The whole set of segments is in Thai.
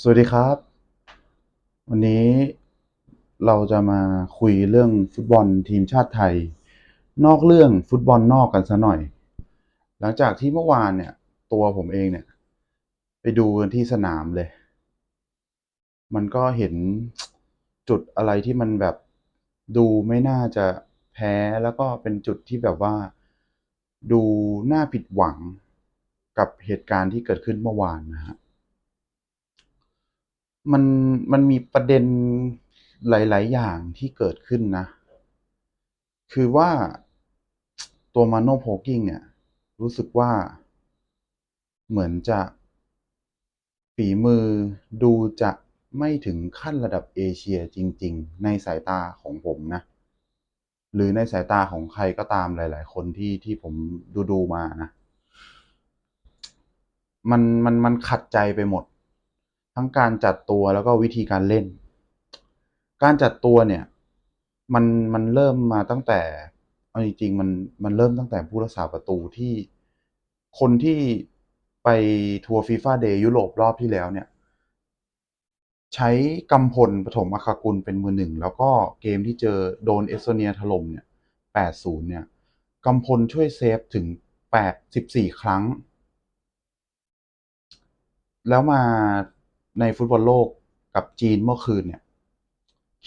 สวัสดีครับ วันนี้เราจะมาคุยเรื่องฟุตบอลทีมชาติไทย นอกเรื่องฟุตบอลนอกกันซะหน่อย หลังจากที่เมื่อวานเนี่ย ตัวผมเองเนี่ย ไปดูกันที่สนามเลย มันก็เห็นจุดอะไรที่มันแบบดูไม่น่าจะแพ้แล้วก็เป็นจุดที่แบบว่า ดูน่าผิดหวังกับเหตุการณ์ที่เกิดขึ้นเมื่อวานนะฮะ มันมันมีประเด็นหลาย ๆ อย่างที่เกิดขึ้นนะ คือว่าตัวมาโนโพกิ้งเนี่ย รู้สึกว่าเหมือนจะฝีมือดูจะไม่ถึงขั้นระดับเอเชียจริง ๆ ในสายตาของผมนะ หรือในสายตาของใครก็ตามหลาย ๆ คนที่ที่ผมดูดูๆมานะ มันมันมันขัดใจไปหมด ทั้งการจัดตัวแล้วก็วิธีการเล่น การจัดตัวเนี่ย มันมันเริ่มมาตั้งแต่เอาจริงๆมันมันเริ่มตั้งแต่ผู้รักษาประตูที่คนที่ไปทัวร์ฟีฟ่าเดย์ยุโรปรอบที่แล้วเนี่ย ใช้กำพลปฐมอครกุลเป็นมือหนึ่ง แล้วก็เกมที่เจอโดนเอสโตเนียถล่มเนี่ย8-0เนี่ยกำพลช่วยเซฟถึง8 14ครั้ง แล้วมา ในฟุตบอลโลกกับจีนเมื่อคืนเนี่ย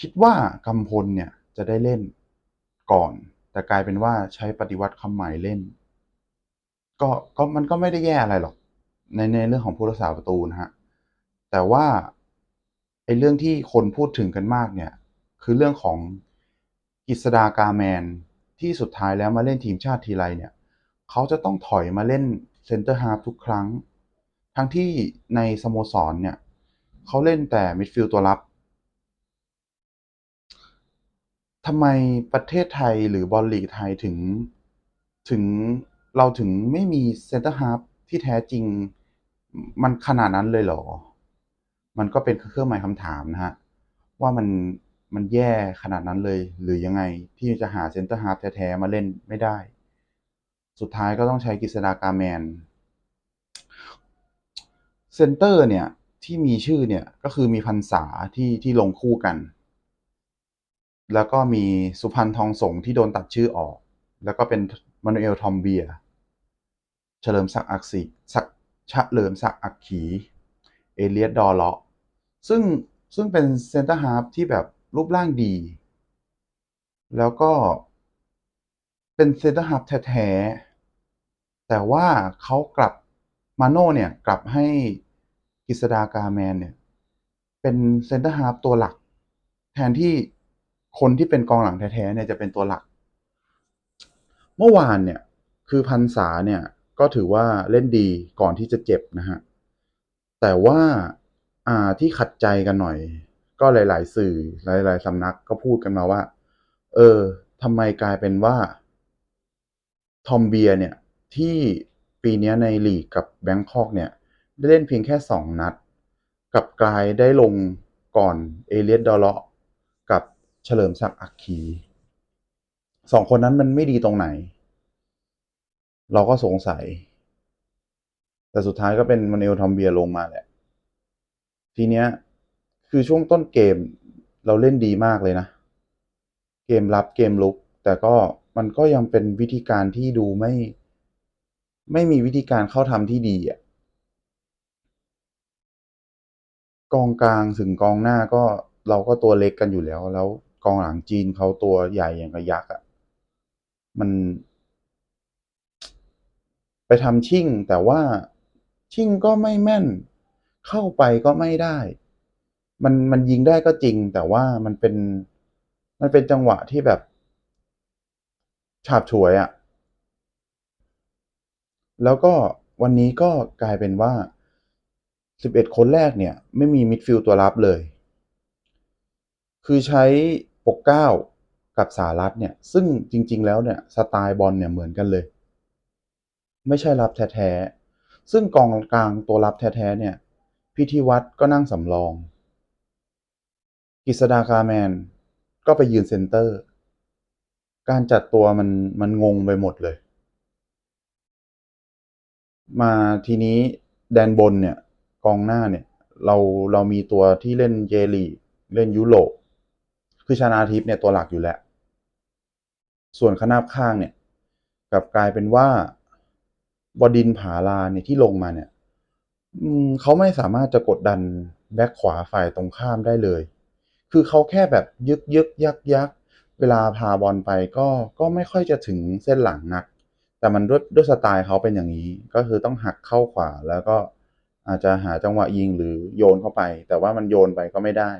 คิดว่ากำพลเนี่ยจะได้เล่นก่อน แต่กลายเป็นว่าใช้ปฏิวัติคำใหม่เล่น ก็ก็มันก็ไม่ได้แย่อะไรหรอก ในในเรื่องของผู้รักษาประตูนะฮะแต่ว่าไอ้เรื่องที่คนพูดถึงกันมากเนี่ย คือเรื่องของกฤษดากาแมนที่สุดท้ายแล้วมาเล่นทีมชาติทีไรเนี่ย เขาจะต้องถอยมาเล่นเซนเตอร์ฮาล์ฟทุกครั้ง ทั้งที่ในสโมสรเนี่ย เขาเล่นแต่มิดฟิลด์ตัวรับทำไมประเทศไทยหรือบอลลีกไทยถึง ถึงเราถึงไม่มีเซนเตอร์ฮาล์ฟที่แท้จริง มันขนาดนั้นเลยเหรอ มันก็เป็นเครื่องหมายคำถามนะฮะ ว่ามันมันแย่ขนาดนั้นเลย หรือยังไงที่จะหาเซนเตอร์ฮาล์ฟแท้ๆมาเล่นไม่ได้ สุดท้ายก็ต้องใช้กฤษดากาแมนเซนเตอร์เนี่ย ที่มีชื่อเนี่ยก็คือมีพันษาที่ที่ลงคู่กัน แล้วก็มีสุพรรณทองสงที่โดนตัดชื่อออก แล้วก็เป็นมานูเอลทอมเบียเฉลิมศักดิ์อักษีศักดิ์เฉลิมศักดิ์อักขี เอเลียดดอเลาะซึ่งซึ่งเป็นเซนเตอร์ฮาล์ฟที่แบบรูปร่างดี แล้วก็เป็นเซนเตอร์ฮาล์ฟแท้ๆแต่ว่าเขากลับมาโน่เนี่ยกลับให้ กฤษดากาแมนเนี่ย เป็นเซนเตอร์ฮาล์ฟตัวหลัก แทนที่คนที่เป็นกองหลังแท้ๆเนี่ยจะเป็นตัวหลัก เมื่อวานเนี่ย คือพันษาเนี่ย ก็ถือว่าเล่นดีก่อนที่จะเจ็บนะฮะ แต่ว่าอ่าที่ขัดใจกันหน่อย ก็หลาย ๆ สื่อหลาย ๆสำนักก็พูดกันมาว่า เออทำไมกลายเป็นว่า ทอมเบียเนี่ย ที่ปีนี้ในลีกกับแบงคอกเนี่ย ได้เล่นเพียงแค่สองนัด กับกลายได้ลงก่อนเอเลียดดอเลาะกับเฉลิมศักดิ์อักขีสองคนนั้นมันไม่ดีตรงไหน เราก็สงสัย แต่สุดท้ายก็เป็นมานูเอลทอมเบียลงมาแหละ ทีเนี้ยคือช่วงต้นเกมเราเล่นดีมากเลยนะ เกมรับเกมลุก แต่ก็มันก็ยังเป็นวิธีการที่ดูไม่ ไม่มีวิธีการเข้าทำที่ดีอะ กองกลางถึงกองหน้าก็เราก็ตัวเล็กกันอยู่แล้ว แล้วกองหลังจีนเขาตัวใหญ่อย่างกับยักษ์อะมัน ไปทำชิ่ง แต่ว่าชิ่งก็ไม่แม่น เข้าไปก็ไม่ได้ มันมันยิงได้ก็จริง แต่ว่ามันเป็นมันเป็นจังหวะที่แบบ ฉาบฉวยอะ่ะ แล้วก็วันนี้ก็กลายเป็นว่า 11 คนแรกเนี่ย ไม่มีมิดฟิลด์ตัวรับเลย คือใช้ปกเก้ากับสารัตเนี่ย ซึ่งจริง ๆ แล้วเนี่ยสไตล์บอลเนี่ยเหมือนกันเลย ไม่ใช่รับแท้ๆ ซึ่งกองกลางตัวรับแท้ ๆ เนี่ย พิธีวัตรก็นั่งสำรองกฤษดากาแมน ก็ไปยืนเซนเตอร์ การจัดตัวมันมันงงไปหมดเลย มาทีนี้แดนบนเนี่ย กองหน้าเนี่ย เราเรามีตัวที่เล่นเยลีเล่นยุโรปคือชนาทิพย์เนี่ยตัวหลักอยู่แล้ว ส่วนคณาบข้างเนี่ยกลับกลายเป็นว่าบดินผาลาเนี่ยที่ลงมาเนี่ยอืมเขาไม่สามารถจะกดดันแบ็คขวาฝ่ายตรงข้ามได้เลย คือเขาแค่แบบยึกยึกยักยักเวลาพาบอลไปก็ก็ไม่ค่อยจะถึงเส้นหลังนัก แต่มันด้วยด้วยสไตล์เขาเป็นอย่างนี้ ก็คือต้องหักเข้าขวาแล้วก็ อาจจะหาจังหวะยิงหรือโยนเข้าไป แต่ว่ามันโยนไปก็ไม่ได้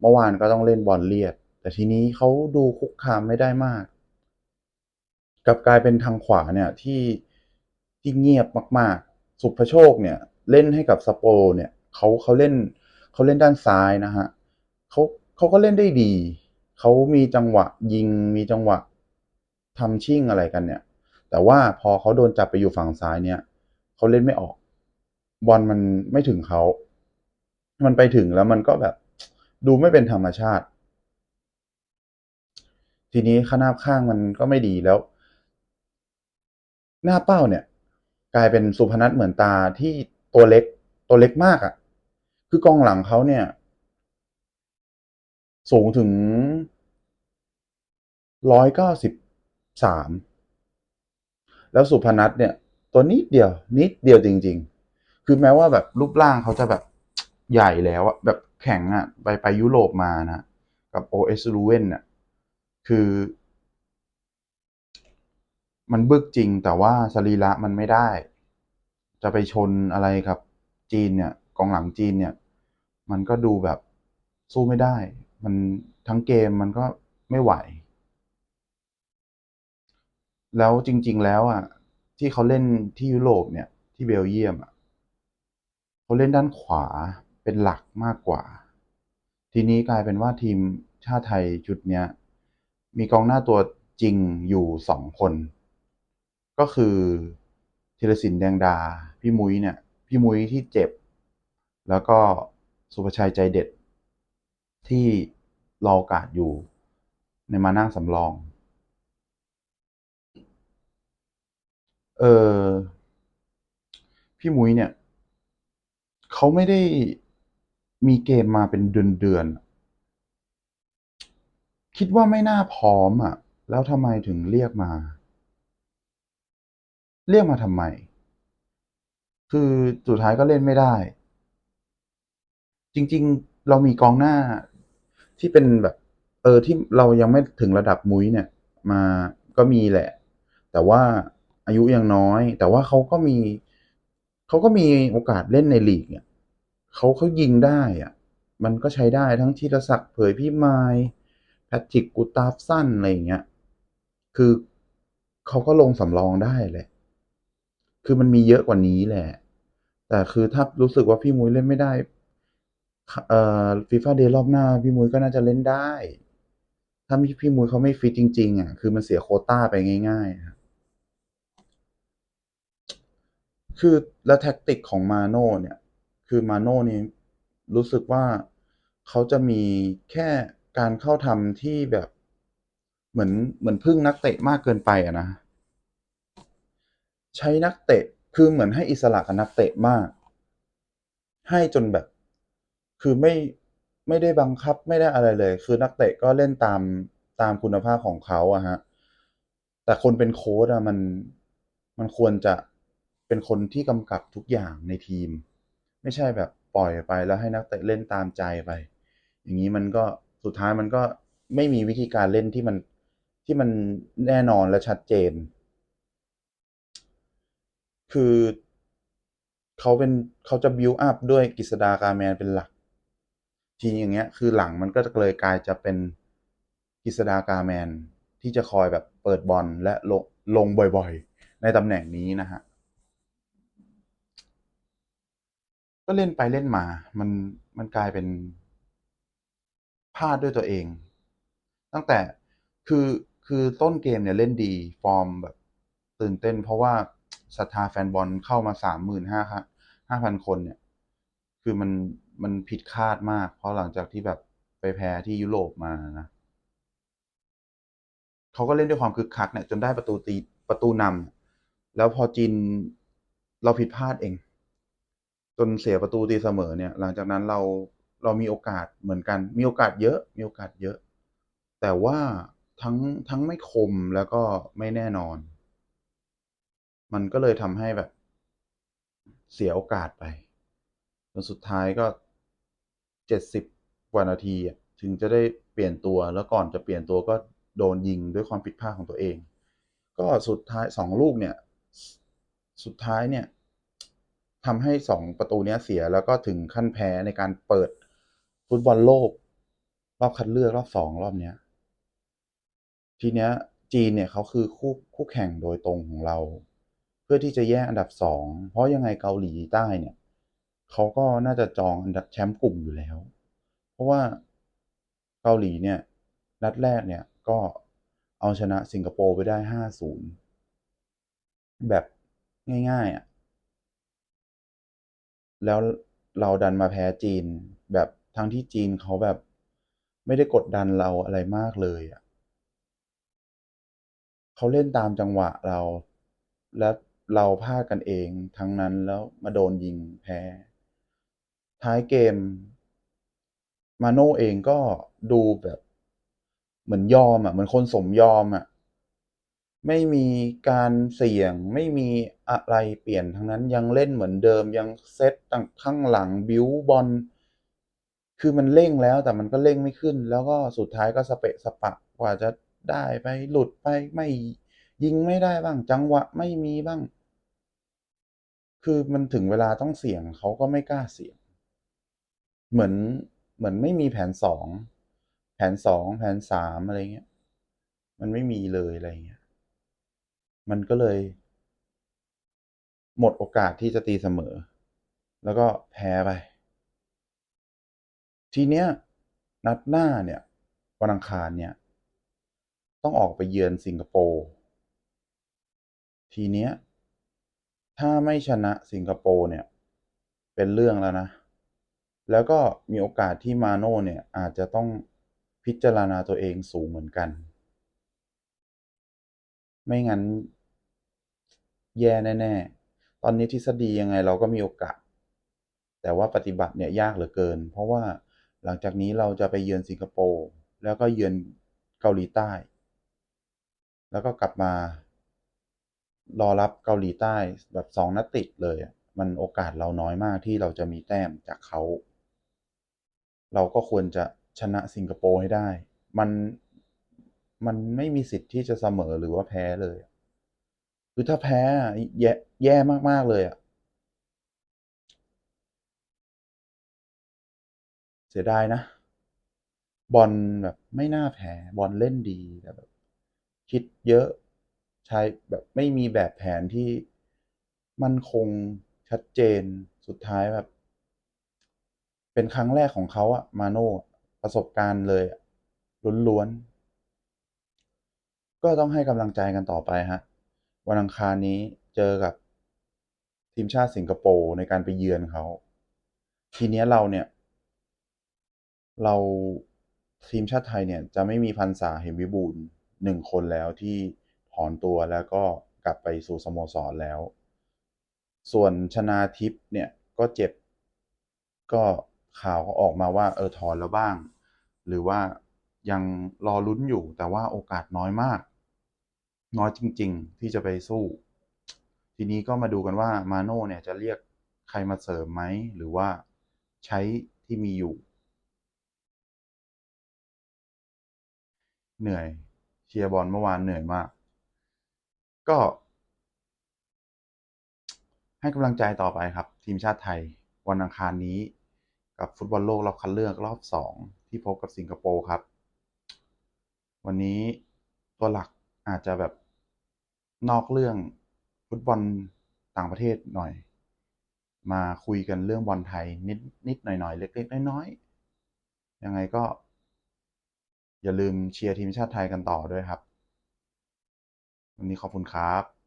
เมื่อวานก็ต้องเล่นบอลเลียดแต่ทีนี้เขาดูคุกคามไม่ได้มากกับกลายเป็นทางขวาเนี่ยที่ที่เงียบมาก ๆ สุภโชคเนี่ยเล่นให้กับสโปร์เนี่ยเขาเขาเล่นเขาเล่นด้านซ้ายนะฮะเขาเขาก็เล่นได้ดีเขามีจังหวะยิงมีจังหวะทำชิ่งอะไรกันเนี่ย แต่ว่าพอเขาโดนจับไปอยู่ฝั่งซ้ายเนี่ยเขาเล่นไม่ออก บอลมันไม่ถึงเขา มันไปถึงแล้วมันก็แบบ ดูไม่เป็นธรรมชาติ ทีนี้ขนาบข้างมันก็ไม่ดีแล้ว หน้าเป้าเนี่ย กลายเป็นสุพนัทเหมือนตาที่ตัวเล็ก ตัวเล็กมากอะ่ะ คือกองหลังเขาเนี่ย สูงถึงร้อยเก้าสิบสามแล้วสุพนัทเนี่ย ตัวนิดเดียว นิดเดียวจริง ๆ คือแม้ว่าแบบรูปร่างเขาจะแบบใหญ่แล้วอะแบบแข็งอะไปไปยุโรปมานะ กับโอเอสลูเวนเนี่ยคือ มันบึกจริงแต่ว่าสรีระมันไม่ได้ จะไปชนอะไรกับจีนเนี่ยกองหลังจีนเนี่ย มันก็ดูแบบสู้ไม่ได้ มันทั้งเกมมันก็ไม่ไหว แล้วจริง ๆ แล้วอะที่เขาเล่นที่ยุโรปเนี่ย ที่เบลเยียมอะ เขาเล่นด้านขวาเป็นหลักมากกว่า ทีนี้กลายเป็นว่าทีมชาติไทยชุดเนี้ย มีกองหน้าตัวจริงอยู่สองคน ก็คือธีรศิลป์แดงดา พี่มุ้ยเนี่ย พี่มุ้ยที่เจ็บ แล้วก็สุภชัยใจเด็ด ที่รอโอกาสอยู่ในมานั่งสำรอง เออพี่มุ้ยเนี่ย เขาไม่ได้มีเกมมาเป็นเดือนๆ คิดว่าไม่น่าพร้อมอะ แล้วทำไมถึงเรียกมา เรียกมาทำไม คือสุดท้ายก็เล่นไม่ได้ จริงๆ เรามีกองหน้าที่เป็นแบบ เออที่เรายังไม่ถึงระดับมุ้ยเนี่ย มาก็มีแหละ แต่ว่าอายุยังน้อย แต่ว่าเขาก็มี เขาก็มีโอกาสเล่นในลีกเนี่ย เขาเขายิงได้อะมันก็ใช้ได้ทั้งธีรศักดิ์เผยพิมายแพทริกกูตาฟสั้นอะไรอย่างเงี้ย คือเขาก็ลงสำรองได้แหละ คือมันมีเยอะกว่านี้แหละ แต่คือถ้ารู้สึกว่าพี่มุ้ยเล่นไม่ได้ เอ่อฟีฟ่าเดย์รอบหน้า พี่มุ้ยก็น่าจะเล่นได้ ถ้าพี่พี่มุ้ยเขาไม่ฟิตจริง ๆ อะ คือมันเสียโคต้าไปง่ายๆครับคือแล้วแท็กติกของมาโน่เนี่ย คือมาโน่นี่รู้สึกว่าเขาจะมีแค่การเข้าทำที่แบบเหมือนเหมือนพึ่งนักเตะมากเกินไปอะนะ ใช้นักเตะคือเหมือนให้อิสระกับนักเตะมาก ให้จนแบบ คือไม่ไม่ได้บังคับไม่ได้อะไรเลย คือนักเตะก็เล่นตามตามคุณภาพของเขาอะฮะ แต่คนเป็นโค้ชอะมันมันควรจะเป็นคนที่กำกับทุกอย่างในทีม ไม่ใช่แบบปล่อยไปแล้วให้นักเตะเล่นตามใจไป อย่างนี้มันก็สุดท้ายมันก็ไม่มีวิธีการเล่นที่มันที่มันแน่นอนและชัดเจน คือเขาเป็นเขาจะบิวอัพด้วยกฤษดากาแมนเป็นหลัก ทีนี้อย่างเงี้ย คือหลังมันก็จะเลยกลายจะเป็นกฤษดากาแมนที่จะคอยแบบเปิดบอลและลงลงบ่อยๆ ในตำแหน่งนี้นะฮะ ก็เล่นไปเล่นมา มันมันกลายเป็นพลาดด้วยตัวเอง ตั้งแต่คือคือต้นเกมเนี่ยเล่นดีฟอร์มแบบตื่นเต้น เพราะว่าศรัทธาแฟนบอลเข้ามาสามหมื่นห้าห้าพันคนเนี่ย คือมันมันผิดคาดมาก เพราะหลังจากที่แบบไปแพ้ที่ยุโรปมานะเขาก็เล่นด้วยความคึกคักเนี่ยจนได้ประตูตีประตูนำแล้วพอจีนเราผิดพลาดเอง จนเสียประตูตีเสมอเนี่ย หลังจากนั้นเราเรามีโอกาสเหมือนกัน มีโอกาสเยอะ มีโอกาสเยอะ แต่ว่าทั้งทั้งไม่คมแล้วก็ไม่แน่นอน มันก็เลยทำให้แบบ เสียโอกาสไปจนสุดท้ายก็เจ็ดสิบกว่านาทีถึงจะได้เปลี่ยนตัวแล้วก่อนจะเปลี่ยนตัวก็โดนยิงด้วยความผิดพลาดของตัวเอง ก็สุดท้ายสองลูกเนี่ย สุดท้ายเนี่ย ทำให้สองประตูเนี้ยเสียแล้วก็ถึงขั้นแพ้ในการเปิดฟุตบอลโลก รอบคัดเลือกรอบสองรอบเนี้ย ทีเนี้ย จีนเนี่ยเขาคือคู่คู่แข่งโดยตรงของเรา เพื่อที่จะแย่งอันดับสองเพราะยังไงเกาหลีใต้เนี่ยเขาก็น่าจะจองอันดับแชมป์กลุ่มอยู่แล้ว เพราะว่าเกาหลีเนี่ย นัดแรกเนี่ยก็เอาชนะสิงคโปร์ไปได้ห้าศูนย์แบบง่ายๆอะ แล้วเราดันมาแพ้จีน แบบทั้งที่จีนเขาแบบ ไม่ได้กดดันเราอะไรมากเลยอะเขาเล่นตามจังหวะเรา และเราพลาดกันเองทั้งนั้นแล้วมาโดนยิงแพ้ ท้ายเกม มาโน่เองก็ดูแบบ เหมือนยอมอะเหมือนคนสมยอมอะ ไม่มีการเสี่ยง ไม่มีอะไรเปลี่ยนทั้งนั้นยังเล่นเหมือนเดิมยังเซตตั้งข้างหลังบิวบอลคือมันเร่งแล้วแต่มันก็เร่งไม่ขึ้น แล้วก็สุดท้ายก็สเปะสปะกว่าจะได้ไปหลุดไปไม่ยิงไม่ได้บ้าง จังหวะไม่มีบ้าง คือมันถึงเวลาต้องเสี่ยงเขาก็ไม่กล้าเสี่ยง เหมือนเหมือนไม่มีแผนสองแผนสองแผนสามอะไรเงี้ย มันไม่มีเลยอะไรเงี้ย มันก็เลย หมดโอกาสที่จะตีเสมอ แล้วก็แพ้ไป ทีเนี้ย นัดหน้าเนี่ยวันอังคารเนี่ย ต้องออกไปเยือนสิงคโปร์ทีเนี้ย ถ้าไม่ชนะสิงคโปร์เนี่ย เป็นเรื่องแล้วนะ แล้วก็มีโอกาสที่มาโน่เนี่ย อาจจะต้องพิจารณาตัวเองสูงเหมือนกัน ไม่งั้น แย่แน่ๆ ตอนนี้ทฤษฎียังไงเราก็มีโอกาส แต่ว่าปฏิบัติเนี่ยยากเหลือเกิน เพราะว่าหลังจากนี้เราจะไปเยือนสิงคโปร์แล้วก็เยือนเกาหลีใต้ แล้วก็กลับมารอรับเกาหลีใต้แบบสองนัดติดเลยมันโอกาสเราน้อยมากที่เราจะมีแต้มจากเขา เราก็ควรจะชนะสิงคโปร์ให้ได้ มันมันไม่มีสิทธิ์ที่จะเสมอหรือว่าแพ้เลย คือถ้าแพ้อะแย่แย่มากๆเลยอะเสียดายนะ บอลแบบไม่น่าแพ้บอลเล่นดีแต่แบบ คิดเยอะใช้แบบไม่มีแบบแผนที่มั่นคงชัดเจนสุดท้ายแบบ เป็นครั้งแรกของเขาอะมาโน่ประสบการณ์เลยล้วนๆก็ต้องให้กำลังใจกันต่อไปฮะ วันอังคารนี้เจอกับทีมชาติสิงคโปร์ในการไปเยือนเขา ทีเนี้ยเราเนี่ย เราทีมชาติไทยเนี่ยจะไม่มีพันษาเหมวิบูลหนึ่งคนแล้วที่ถอนตัวแล้วก็กลับไปสู่สโมสรแล้ว ส่วนชนาทิพย์เนี่ยก็เจ็บ ก็ข่าวก็ออกมาว่าเออถอนแล้วบ้าง หรือว่ายังรอลุ้นอยู่แต่ว่าโอกาสน้อยมาก น้อยจริง ๆ ที่จะไปสู้ ทีนี้ก็มาดูกันว่ามาโน่เนี่ยจะเรียกใครมาเสริมไหม หรือว่าใช้ที่มีอยู่ เหนื่อยเชียร์บอลเมื่อวานเหนื่อยมาก ก็ ให้กำลังใจต่อไปครับ ทีมชาติไทย วันอังคารนี้กับฟุตบอลโลกรอบคัดเลือกรอบสองที่พบกับสิงคโปร์ครับ วันนี้ตัวหลักอาจจะแบบ นอกเรื่องฟุตบอลต่างประเทศหน่อย มาคุยกันเรื่องบอลไทยนิดนิดหน่อยหน่อยเล็กๆน้อยๆยังไงก็ อย่าลืมเชียร์ทีมชาติไทยกันต่อด้วยครับ วันนี้ขอบคุณครับ